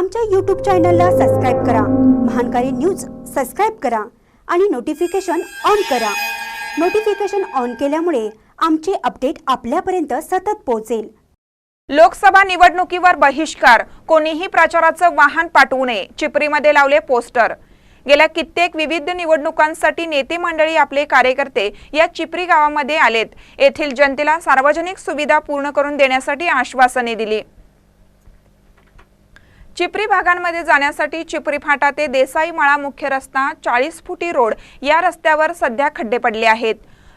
आमच्या यूट्यूब चॅनलला सबस्क्राईब करा. महानकारी न्यूज सबस्क्राईब करा आणि नोटिफिकेशन ऑन करा. नोटिफिकेशन ऑन केल्यामुळे आमचे अपडेट आपल्यापर्यंत सतत पोहोचेल. लोकसभा निवडणुकीवर बहिष्कार. कोणीही प्रचाराचं वाहन पाठवू नये. चिपरीमध्ये लावले पोस्टर. गेल्या कित्येक विविध निवडणुकांसाठी नेते मंडळी आपले कार्यकर्ते या चिपरी गावामध्ये आलेत. येथील जनतेला सार्वजनिक सुविधा पूर्ण करून देण्यासाठी आश्वासने दिली. चिपरी भागांमध्ये जाण्यासाठी चिपरी फाटा ते देसाई मळा मुख्य रस्ता चाळीस फुटी रोड या रस्त्यावर सध्या खड्डे पडले आहेत.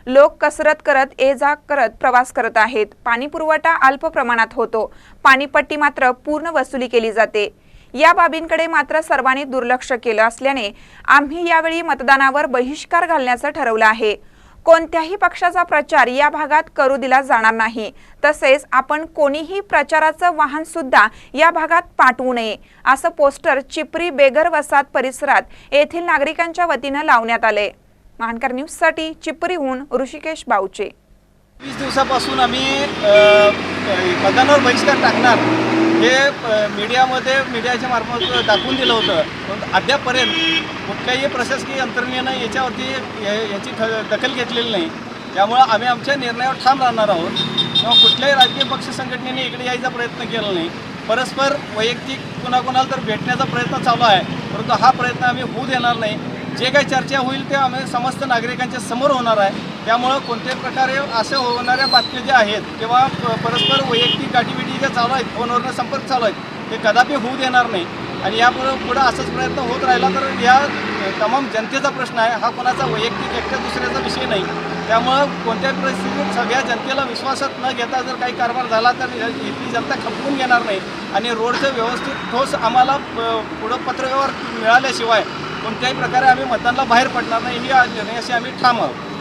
लोक कसरत करत ये जा करत प्रवास करत आहेत. पाणी पुरवठा अल्प प्रमाणात होतो. पाणीपट्टी मात्र पूर्ण वसुली केली जाते. या बाबींकडे मात्र सर्वांनी दुर्लक्ष केलं असल्याने आम्ही यावेळी मतदानावर बहिष्कार घालण्याचं ठरवलं आहे. कोणत्याही पक्षाचा प्रचार या भागात करू दिला जाणार नाही. तसेच आपण कोणीही प्रचाराचं वाहन सुद्धा या भागात पाठवू नये असं पोस्टर चिपरी बेगर वसात परिसरात येथील नागरिकांच्या वतीनं लावण्यात आले. महानकर न्यूजसाठी चिपरीहून ऋषिकेश बाऊचे वीस दिवसापासून आम्ही मतदानावर बहिष्कार टाकणार. हे मीडियामध्ये मीडियाच्या मार्फत दाखवून दिलं होतं. पण अद्यापपर्यंत कुठल्याही प्रशासकीय यंत्रणेनं याच्यावरती याची दखल घेतलेली नाही. त्यामुळं आम्ही आमच्या निर्णयावर ठाम राहणार आहोत. किंवा कुठल्याही राजकीय पक्ष संघटनेने इकडे यायचा प्रयत्न केला नाही. परस्पर वैयक्तिक कुणाकुणाला तर भेटण्याचा प्रयत्न चालू आहे. परंतु हा प्रयत्न आम्ही होऊ देणार नाही. जे काही चर्चा होईल ते आम्ही समस्त नागरिकांच्या समोर होणार आहे. त्यामुळं कोणत्याही प्रकारे असे होणाऱ्या बातम्या ज्या आहेत किंवा परस्पर वैयक्तिक गाठीबिटी ज्या चालू आहेत फोनवरनं संपर्क चालू आहेत. ते कदापि होऊ देणार नाही. आणि यापुढं पुढं असंच प्रयत्न होत राहिला तर या तमाम जनतेचा प्रश्न आहे. हा कोणाचा वैयक्तिक एकट्या दुसऱ्याचा विषय नाही. त्यामुळं कोणत्याही परिस्थितीत सगळ्या जनतेला विश्वासात न घेता जर काही कारभार झाला तर इथली जनता खपवून घेणार नाही. आणि रोडचं व्यवस्थित ठोस आम्हाला पुढं पत्रव्यवहार मिळाल्याशिवाय कोणत्याही प्रकारे आम्ही मतदानाला बाहेर पडणार नाही. ही अशी आम्ही ठाम आहोत.